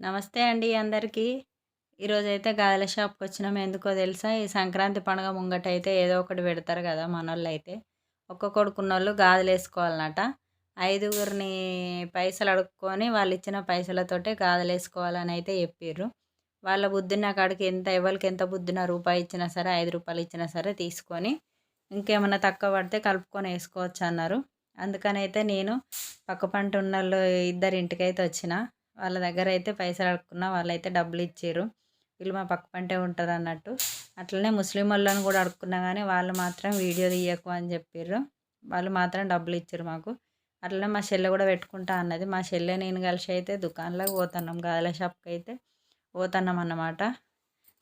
నమస్తే అండి అందరికీ. ఈరోజైతే గాజుల షాప్కి వచ్చినాం ఎందుకో తెలుసా? ఈ సంక్రాంతి పండుగ ముంగట అయితే ఏదో ఒకటి పెడతారు కదా మనోళ్ళు అయితే ఒక్క కొడుకున్నోళ్ళు గాజులు వేసుకోవాలన్నట ఐదుగురిని పైసలు అడుక్కొని వాళ్ళు ఇచ్చిన పైసలతోటే గాజులు వేసుకోవాలని అయితే చెప్పారు వాళ్ళ బుద్ధిన కాడికి ఎంత ఎవరికి ఎంత బుద్ధిన రూపాయి ఇచ్చినా సరే ఐదు రూపాయలు ఇచ్చినా సరే తీసుకొని ఇంకేమన్నా తక్కువ పడితే కలుపుకొని వేసుకోవచ్చు అన్నారు అందుకని అయితే నేను పక్క పంట ఉన్న వాళ్ళు ఇద్దరి ఇంటికైతే వచ్చిన. వాళ్ళ దగ్గర అయితే పైసలు అడుక్కున్న వాళ్ళైతే డబ్బులు ఇచ్చారు. వీళ్ళు మా పక్క పంటే ఉంటారు అన్నట్టు అట్లనే ముస్లిం వాళ్ళని కూడా అడుక్కున్నా కానీ వాళ్ళు మాత్రం వీడియో తీయకు అని చెప్పారు వాళ్ళు మాత్రం డబ్బులు ఇచ్చారు మాకు. అట్లనే మా చెల్లె కూడా పెట్టుకుంటా అన్నది. మా చెల్లె నేను కలిసి అయితే దుకాణంలోకి పోతున్నాం. గాదల షాప్కి అయితే పోతున్నాం అన్నమాట.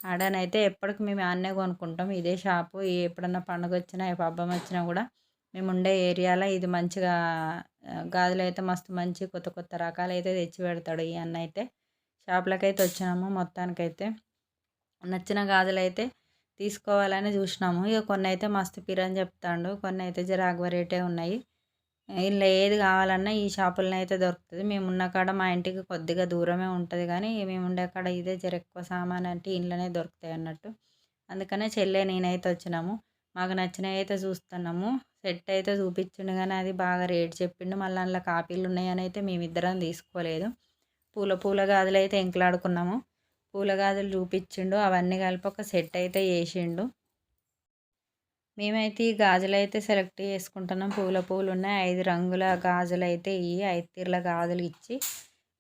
ఆడనైతే ఎప్పటికి మేము ఆడనే కొనుక్కుంటాం. ఇదే షాపు. ఎప్పుడన్నా పండుగ వచ్చినా ఏ పబ్బం వచ్చినా కూడా మేము ఉండే ఏరియాలో ఇది మంచిగా గాజులు అయితే మస్తు మంచి కొత్త కొత్త రకాలు అయితే తెచ్చి పెడతాడు ఈ అన్న అయితే షాప్లకి అయితే వచ్చినాము మొత్తానికైతే. నచ్చిన గాజులు అయితే తీసుకోవాలని చూసినాము. ఇక కొన్ని అయితే మస్తు పిరని చెప్తాడు. కొన్ని అయితే జరాగ్వ రేటే ఉన్నాయి. ఇందులో ఏది కావాలన్నా ఈ షాపులనే అయితే దొరుకుతుంది. మేము ఉన్న కాడ మా ఇంటికి కొద్దిగా దూరమే ఉంటుంది కానీ మేము ఉండే కాడ ఇదే జర ఎక్కువ సామాన్ అంటే ఇంట్లోనే దొరుకుతాయి అన్నట్టు. అందుకనే చెల్లె నేనైతే వచ్చినాము. మాకు నచ్చినవి అయితే చూస్తున్నాము. సెట్ అయితే చూపించిండు కానీ అది బాగా రేట్ చెప్పిండు. మళ్ళీ అందులో కాపీలు ఉన్నాయని అయితే మేమిద్దరం తీసుకోలేదు. పూల పూల గాజులు అయితే ఎంకలాడుకున్నాము. పూల గాజులు చూపించిండు అవన్నీ కలిపి ఒక సెట్ అయితే వేసిండు మేమైతే ఈ గాజులు అయితే సెలెక్ట్ చేసుకుంటున్నాం. పూల పూలు ఉన్నాయి. ఐదు రంగుల గాజులు అయితే ఇవి ఐదు తీర్ల గాజులు ఇచ్చి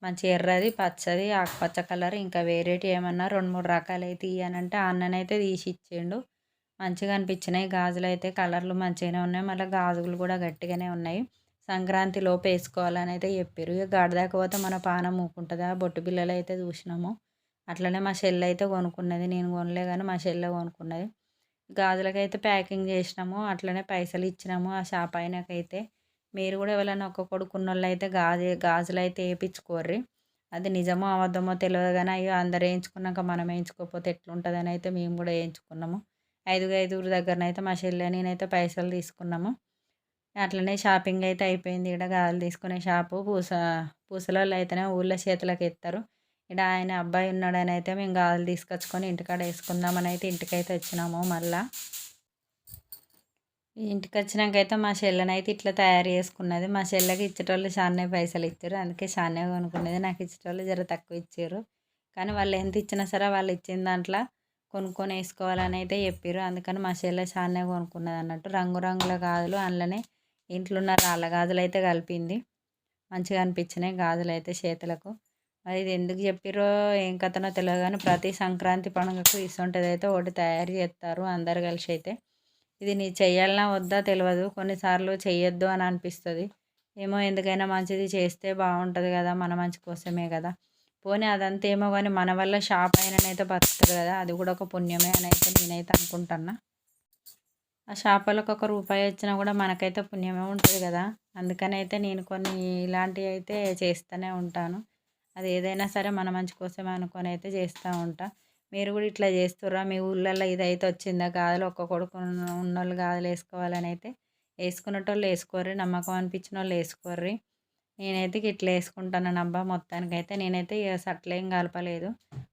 మంచి ఎర్రది పచ్చది ఆకుపచ్చ కలర్ ఇంకా వేరేటి ఏమన్నా రెండు మూడు రకాలు అయితే ఇవ్వనంటే అన్ననైతే తీసి ఇచ్చిండు. మంచిగా అనిపించినాయి. గాజులు అయితే కలర్లు మంచిగానే ఉన్నాయి. మళ్ళీ గాజులు కూడా గట్టిగానే ఉన్నాయి. సంక్రాంతి లోపు వేసుకోవాలని అయితే చెప్పారు ఇక గడదాకపోతే మన పానం ఊకుంటుందా? బొట్టు బిల్లలు అయితే చూసినాము. అట్లనే మా షెల్ అయితే కొనుక్కున్నది. నేను కొనలే కానీ మా చెల్లె కొనుక్కున్నది. గాజులకైతే ప్యాకింగ్ చేసినాము. అట్లనే పైసలు ఇచ్చినాము ఆ షాప్ అయినాకైతే. మీరు కూడా ఎవరైనా ఒక్క కొడుకున్న వాళ్ళు అయితే గాజు గాజులు అయితే వేయించుకోర్రి. అది నిజమో అబద్ధమో తెలియదు కానీ అయ్యో అందరు వేయించుకున్నాక మనం వేయించుకోకపోతే ఎట్లుంటుందని అయితే మేము కూడా వేయించుకున్నాము. ఐదుగురు ఐదుగురు దగ్గరనైతే మా చెల్లె నేనైతే పైసలు తీసుకున్నాము. అట్లనే షాపింగ్ అయితే అయిపోయింది. ఇక్కడ గాజులు తీసుకునే షాపు పూస పూసలలో అయితేనే ఊళ్ళో చేతులకు ఎత్తారు ఇక్కడ ఆయన అబ్బాయి ఉన్నాడని అయితే మేము గాజులు తీసుకొచ్చుకొని ఇంటికాడ వేసుకుందామని అయితే ఇంటికైతే వచ్చినాము మళ్ళా. ఇంటికి వచ్చినాకైతే మా చెల్లెనైతే ఇట్లా తయారు చేసుకున్నది. మా చెల్లెకి ఇచ్చేటోళ్ళు చాలానే పైసలు ఇచ్చారు. అందుకే చాలానే కొనుక్కునేది. నాకు ఇచ్చేటోళ్ళు జర తక్కువ ఇచ్చారు. కానీ వాళ్ళు ఎంత ఇచ్చినా సరే వాళ్ళు ఇచ్చిన దాంట్లో కొనుక్కొని వేసుకోవాలని అయితే చెప్పారు అందుకని మా చెల్లె చాలానే కొనుక్కున్నది అన్నట్టు రంగురంగుల గాజులు అందులోనే ఇంట్లో ఉన్న రాళ్ళ గాజులు అయితే కలిపింది. మంచిగా అనిపించినాయి గాజులు అయితే చేతులకు. మరి ఇది ఎందుకు చెప్పిరో ఏం కథనో తెలియదు కానీ ప్రతి సంక్రాంతి పండుగకు ఇస్తుంటుంది అయితే ఒకటి తయారు చేస్తారు అందరు కలిసి అయితే ఇది నీ చెయ్యాలన్నా వద్దా తెలియదు కొన్నిసార్లు చెయ్యొద్దు అని అనిపిస్తుంది. ఏమో ఎందుకైనా మంచిది చేస్తే బాగుంటుంది కదా మన మంచి కోసమే కదా. పోనీ అదంతా ఏమో కానీ మన వల్ల షాప్ అయిననైతే బతుకుతుంది కదా అది కూడా ఒక పుణ్యమే అని అయితే నేనైతే అనుకుంటున్నా. ఆ షాపులకు ఒక రూపాయి వచ్చినా కూడా మనకైతే పుణ్యమే ఉంటుంది కదా అందుకని అయితే నేను కొన్ని ఇలాంటివి అయితే చేస్తూనే ఉంటాను. అది ఏదైనా సరే మన మంచి కోసమే అనుకొని అయితే చేస్తూ ఉంటా. మీరు కూడా ఇట్లా చేస్తుర్రా మీ ఊళ్ళల్లో ఇదైతే వచ్చిందా? గాదులు ఒక్క కొడుకు ఉన్నోళ్ళు గాదులు వేసుకోవాలని అయితే వేసుకునేటోళ్ళు వేసుకోర్రి నమ్మకం అనిపించిన వాళ్ళు వేసుకోర్రి. నేనైతే ఇట్లా వేసుకుంటాను అబ్బా మొత్తానికైతే నేనైతే సట్లేం కలపలేదు.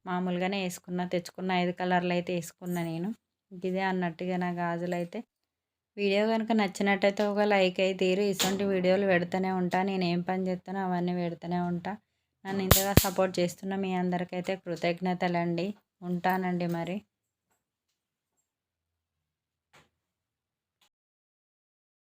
మామూలుగానే వేసుకున్న తెచ్చుకున్న ఐదు కలర్లు అయితే వేసుకున్నా నేను. ఇదే అన్నట్టుగా నా గాజులు అయితే వీడియో కనుక నచ్చినట్టయితే ఒక లైక్ అయితే తీరు. ఇటువంటి వీడియోలు పెడుతూనే ఉంటా. నేను ఏం పని చేస్తానో అవన్నీ పెడుతూనే ఉంటా. నన్ను ఇంతగా సపోర్ట్ చేస్తున్న మీ అందరికైతే కృతజ్ఞతలండి. ఉంటానండి మరి.